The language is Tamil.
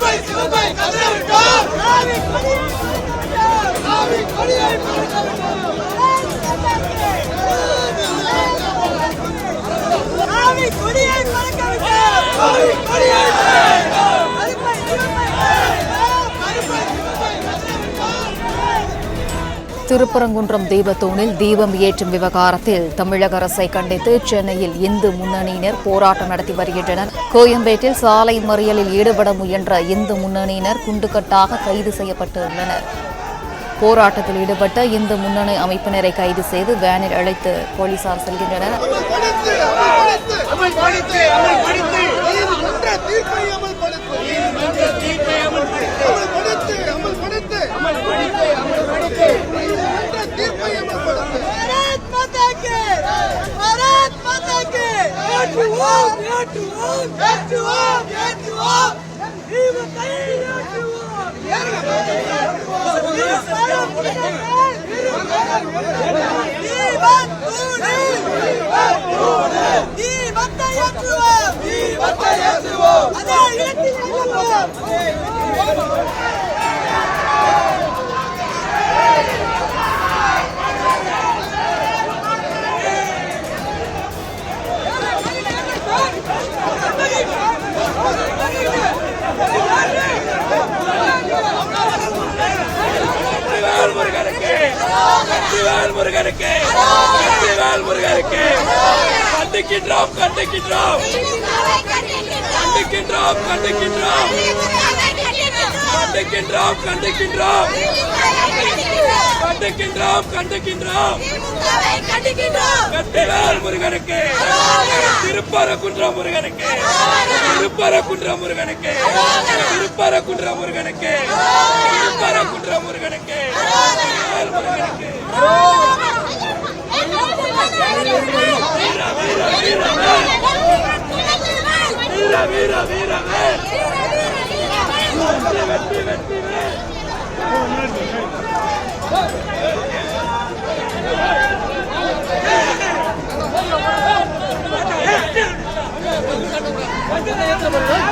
சிவப்பை சிவப்பை கதறிவிட்டோம் கொடியை சாமி கொடியை மறக்க திருப்பரங்குன்றம் தீபத்தூணில் தீபம் ஏற்றும் விவகாரத்தில் தமிழக அரசை கண்டித்து சென்னையில் இந்து முன்னணியினர் போராட்டம் நடத்தி வருகின்றனர். கோயம்பேட்டில் சாலை மறியலில் ஈடுபட முயன்ற இந்து முன்னணியினர் குண்டுக்கட்டாக கைது செய்யப்பட்டுள்ளனர். போராட்டத்தில் ஈடுபட்ட இந்து முன்னணி அமைப்பினரை கைது செய்து வேனில் அழைத்து போலீசார் செல்கின்றனர். ஏற்றுவோம் ஏற்றுவோம் ஏற்றுவோம் ஏற்றுவோம் தீபத்தை ஏற்றுவோம் தீபத்தை ஏற்றுவோம் தீபத்தை ஏற்றுவோம் அதே இடத்தில் ஏற்றுவோம் வெற்றிவேல் முருகனுக்கு வெற்றிவேல் முருகனுக்கு. வெற்றிவேல் முருகனுக்கு. கண்டிக்கின்றோம் கண்டிக்கின்றோம் கண்டிக்கின்றோம் கண்டிக்கின்றோம் கண்டிக்கின்றோம் கண்டிக்கின்றோம் கண்டிக்கின்றோம் கண்டிக்கின்றோம் வெற்றிவேல் முருகனுக்கு. திருப்பரங்குன்றம் முருகனுக்கு. திருப்பரங்குன்றம் முருகனுக்கு. திருப்பரங்குன்றம் முருகனுக்கு. திருப்பரங்குன்றம் முருகனுக்கு. Hadi ne yapalım lan?